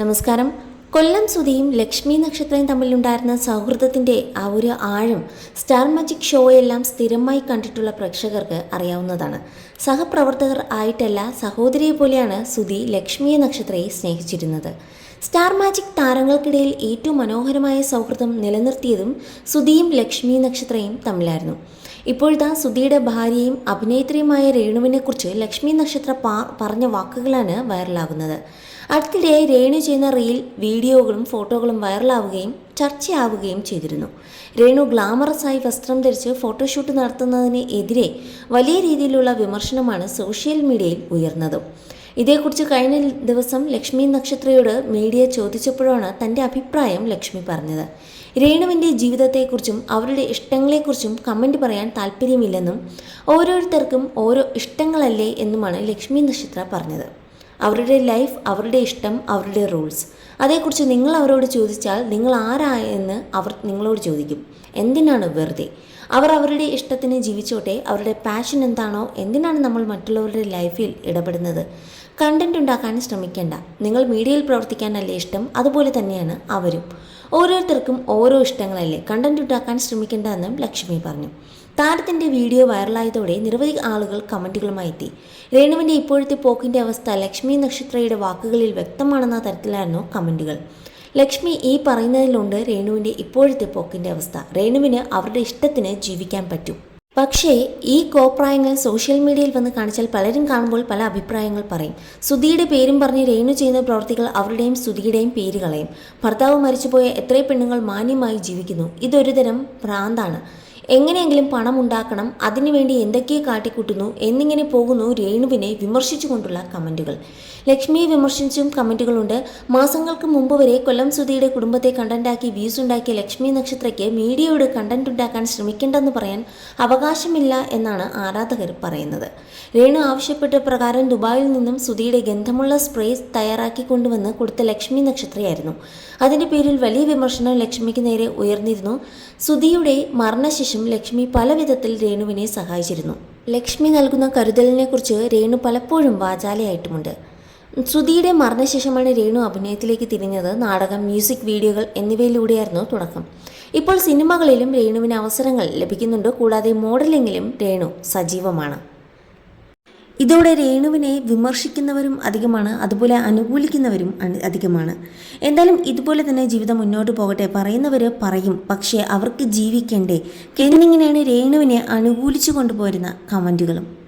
നമസ്കാരം. കൊല്ലം സുധിയും ലക്ഷ്മി നക്ഷത്രയും തമ്മിലുണ്ടായിരുന്ന സൗഹൃദത്തിന്റെ ആ ഒരു ആഴം സ്റ്റാർ മാജിക് ഷോയെല്ലാം സ്ഥിരമായി കണ്ടിട്ടുള്ള പ്രേക്ഷകർക്ക് അറിയാവുന്നതാണ്. സഹപ്രവർത്തകർ ആയിട്ടല്ല സഹോദരിയെ പോലെയാണ് സുധി ലക്ഷ്മിയെ നക്ഷത്രയെ സ്നേഹിച്ചിരുന്നത്. സ്റ്റാർ മാജിക് താരങ്ങൾക്കിടയിൽ ഏറ്റവും മനോഹരമായ സൗഹൃദം നിലനിർത്തിയതും സുധിയും ലക്ഷ്മി നക്ഷത്രയും തമ്മിലായിരുന്നു. ഇപ്പോഴത്തെ സുധിയുടെ ഭാര്യയും അഭിനേത്രിയുമായ രേണുവിനെക്കുറിച്ച് ലക്ഷ്മി നക്ഷത്ര പറഞ്ഞ വാക്കുകളാണ് വൈറലാകുന്നത്. അടുത്തിടെ രേണു ചെയ്യുന്ന റീൽ വീഡിയോകളും ഫോട്ടോകളും വൈറലാവുകയും ചർച്ചയാവുകയും ചെയ്തിരുന്നു. രേണു ഗ്ലാമറസായി വസ്ത്രം ധരിച്ച് ഫോട്ടോഷൂട്ട് നടത്തുന്നതിന് എതിരെ വലിയ രീതിയിലുള്ള വിമർശനമാണ് സോഷ്യൽ മീഡിയയിൽ ഉയർന്നത്. ഇതേക്കുറിച്ച് കഴിഞ്ഞ ദിവസം ലക്ഷ്മി നക്ഷത്രയോട് മീഡിയ ചോദിച്ചപ്പോഴാണ് തന്റെ അഭിപ്രായം ലക്ഷ്മി പറഞ്ഞത്. രേണുവിന്റെ ജീവിതത്തെക്കുറിച്ചും അവരുടെ ഇഷ്ടങ്ങളെക്കുറിച്ചും കമന്റ് പറയാൻ താല്പര്യമില്ലെന്നും ഓരോരുത്തർക്കും ഓരോ ഇഷ്ടങ്ങളല്ലേ എന്നുമാണ് ലക്ഷ്മി നക്ഷത്ര പറഞ്ഞത്. അവരുടെ ലൈഫ് അവരുടെ ഇഷ്ടം അവരുടെ റൂൾസ്. അതേക്കുറിച്ച് നിങ്ങൾ അവരോട് ചോദിച്ചാൽ നിങ്ങൾ ആരായെന്ന് അവർ നിങ്ങളോട് ചോദിക്കും. എന്തിനാണ് വെറുതെ? അവർ അവരുടെ ഇഷ്ടത്തിന് ജീവിച്ചോട്ടെ അവരുടെ പാഷൻ എന്താണോ എന്തിനാണ് നമ്മൾ മറ്റുള്ളവരുടെ ലൈഫിൽ ഇടപെടുന്നത്? കണ്ടന്റ് ഉണ്ടാക്കാൻ ശ്രമിക്കേണ്ട. നിങ്ങൾ മീഡിയയിൽ പ്രവർത്തിക്കാനല്ലേ ഇഷ്ടം? അതുപോലെ തന്നെയാണ് അവരും. ഓരോരുത്തർക്കും ഓരോ ഇഷ്ടങ്ങളല്ലേ? കണ്ടന്റ് ഉണ്ടാക്കാൻ ശ്രമിക്കേണ്ട എന്നും ലക്ഷ്മി പറഞ്ഞു. താരത്തിന്റെ വീഡിയോ വൈറലായതോടെ നിരവധി ആളുകൾ കമന്റുകളുമായി എത്തി രേണുവിന്റെ ഇപ്പോഴത്തെ പോക്കിന്റെ അവസ്ഥ ലക്ഷ്മി നക്ഷത്രയുടെ വാക്കുകളിൽ വ്യക്തമാണെന്ന തരത്തിലായിരുന്നു കമന്റുകൾ ലക്ഷ്മി ഈ പറയുന്നതിലുണ്ട് രേണുവിന്റെ ഇപ്പോഴത്തെ പോക്കിന്റെ അവസ്ഥ. രേണുവിന് അവരുടെ ഇഷ്ടത്തിന് ജീവിക്കാൻ പറ്റും. പക്ഷേ ഈ കോപ്രായങ്ങൾ സോഷ്യൽ മീഡിയയിൽ വന്ന് കാണിച്ചാൽ പലരും കാണുമ്പോൾ പല അഭിപ്രായങ്ങൾ പറയും. സുധിയുടെ പേരും പറഞ്ഞ് രേണു ചെയ്യുന്ന പ്രവർത്തികൾ അവരുടെയും സുധിയുടെയും പേര് കളയും ഭർത്താവ് മരിച്ചുപോയ എത്രയോ പെണ്ണുങ്ങൾ മാന്യമായി ജീവിക്കുന്നു. ഇതൊരു തരം ഭ്രാന്താണ്. എങ്ങനെയെങ്കിലും പണം ഉണ്ടാക്കണം അതിനുവേണ്ടി എന്തൊക്കെ കാട്ടിക്കൂട്ടുന്നു എന്നിങ്ങനെ പോകുന്നു രേണുവിനെ വിമർശിച്ചുകൊണ്ടുള്ള കമന്റുകൾ ലക്ഷ്മിയെ വിമർശിച്ചും കമന്റുകളുണ്ട് മാസങ്ങൾക്ക് മുമ്പ് വരെ കൊല്ലം സുധിയുടെ കുടുംബത്തെ കണ്ടന്റാക്കി വ്യൂസ് ഉണ്ടാക്കിയ ലക്ഷ്മി നക്ഷത്രയ്ക്ക് മീഡിയയോട് കണ്ടന്റ് ഉണ്ടാക്കാൻ ശ്രമിക്കേണ്ടെന്ന് പറയാൻ അവകാശമില്ല എന്നാണ് ആരാധകർ പറയുന്നത്. രേണു ആവശ്യപ്പെട്ട പ്രകാരം ദുബായിൽ നിന്നും സുധിയുടെ ഗന്ധമുള്ള സ്പ്രേ തയ്യാറാക്കി കൊണ്ടുവന്ന് കൊടുത്ത ലക്ഷ്മി നക്ഷത്രയായിരുന്നു. അതിന്റെ പേരിൽ വലിയ വിമർശനം ലക്ഷ്മിക്ക് നേരെ ഉയർന്നിരുന്നു. സുധിയുടെ മരണശേഷം ലക്ഷ്മി പല വിധത്തിൽ രേണുവിനെ സഹായിച്ചിരുന്നു. ലക്ഷ്മി നൽകുന്ന കരുതലിനെക്കുറിച്ച് രേണു പലപ്പോഴും വാചാലയായിട്ടുമുണ്ട്. ശ്രുതിയുടെ മരണശേഷമാണ് രേണു അഭിനയത്തിലേക്ക് തിരിഞ്ഞത്. നാടകം മ്യൂസിക് വീഡിയോകൾ എന്നിവയിലൂടെയായിരുന്നു തുടക്കം. ഇപ്പോൾ സിനിമകളിലും രേണുവിന് അവസരങ്ങൾ ലഭിക്കുന്നുണ്ട്. കൂടാതെ മോഡലിംഗിലും രേണു സജീവമാണ്. ഇതോടെ രേണുവിനെ വിമർശിക്കുന്നവരും അധികമാണ് അതുപോലെ അനുകൂലിക്കുന്നവരും അധികമാണ്. എന്തായാലും ഇതുപോലെ തന്നെ ജീവിതം മുന്നോട്ട് പോകട്ടെ പറയുന്നവർ പറയും പക്ഷേ അവർക്ക് ജീവിക്കണ്ടേ? എന്നിങ്ങനെയാണ് രേണുവിനെ അനുകൂലിച്ചു കൊണ്ടുപോരുന്ന കമന്റുകളും